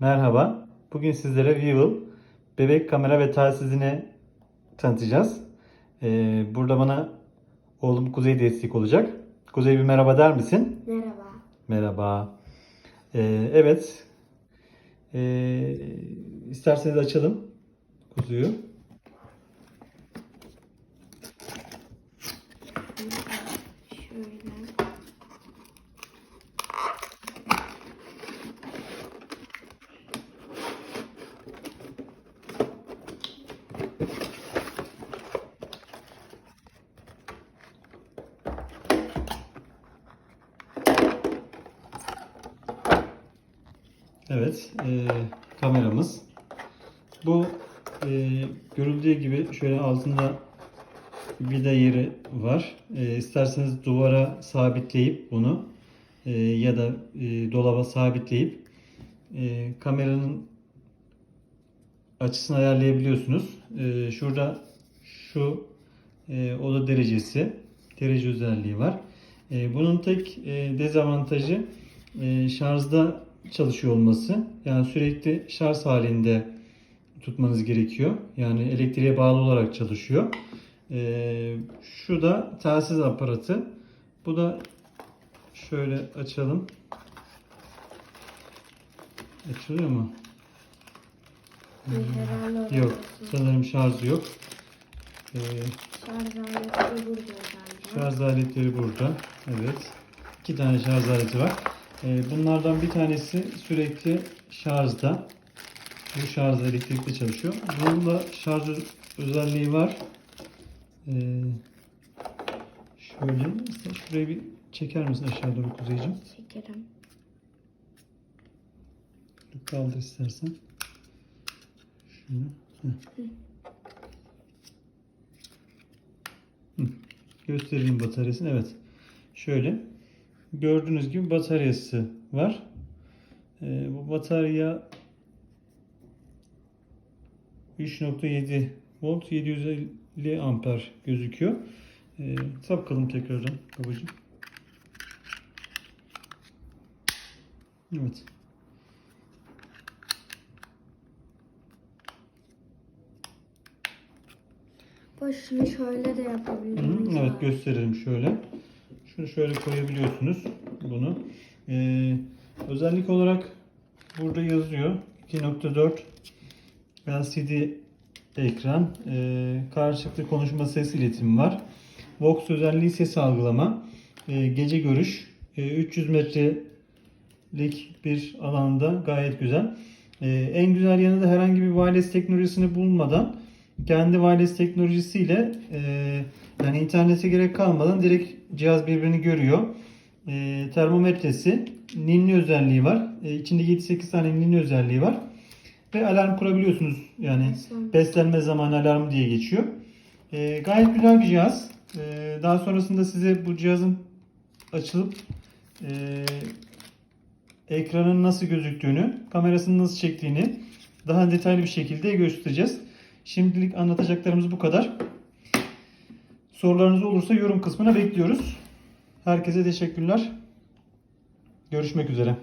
Merhaba. Bugün sizlere Weevil bebek kamera ve telsizini tanıtacağız. Ee, burada bana oğlum Kuzey destek olacak. Kuzey bir merhaba der misin? Merhaba. Merhaba. Ee, evet. Ee, isterseniz açalım kuzuyu. Şöyle. Evet, e, kameramız. Bu e, görüldüğü gibi şöyle altında vida yeri var. E, isterseniz duvara sabitleyip bunu e, ya da e, dolaba sabitleyip e, kameranın açısını ayarlayabiliyorsunuz. E, şurada şu e, oda derecesi, derece özelliği var. E, bunun tek e, dezavantajı e, şarjda çalışıyor olması. Yani sürekli şarj halinde tutmanız gerekiyor. Yani elektriğe bağlı olarak çalışıyor. E, şu da telsiz aparatı. Bu da şöyle açalım. Açılıyor mu? Herhalde Yok. Sanırım şarjı yok. E, Şarj aleti burada. Şarj aletleri burada. Evet. İki tane şarj aleti var. Ee, bunlardan bir tanesi sürekli şarjda. Bu şarj elektrikli çalışıyor. Bunun da şarj özelliği var. Ee, şöyle. Sen şurayı bir çeker misin aşağı doğru Kuzeyciğim? Çekerim. Kaldır istersen. Şunu. Hı. Göstereyim bataryasını. Evet. Şöyle. Gördüğünüz gibi bataryası var. Ee, bu batarya 3.7 volt 750 amper gözüküyor. Ee, takalım tekrardan babacığım. Evet. Başını şöyle de Hı hı. Evet gösterelim şöyle. Şunu şöyle koyabiliyorsunuz bunu. Ee, özellik olarak burada yazıyor 2.4 LCD ekran. Ee, karşılıklı konuşma ses iletimi var. Vox özelliği ses algılama. Ee, gece görüş. Ee, 300 metrelik bir alanda gayet güzel. Ee, en güzel yanı da herhangi bir wireless teknolojisini bulmadan kendi wireless teknolojisiyle e, yani internete gerek kalmadan direkt cihaz birbirini görüyor. E, termometresi, ninni özelliği var. E, içinde 7-8 tane ninni özelliği var. Ve alarm kurabiliyorsunuz. Yani Beslenme. beslenme zamanı alarmı diye geçiyor. E, gayet güzel bir cihaz. E, daha sonrasında size bu cihazın açılıp e, ekranın nasıl gözüktüğünü, kamerasının nasıl çektiğini daha detaylı bir şekilde göstereceğiz. Şimdilik anlatacaklarımız bu kadar. Sorularınız olursa yorum kısmına bekliyoruz. Herkese teşekkürler. Görüşmek üzere.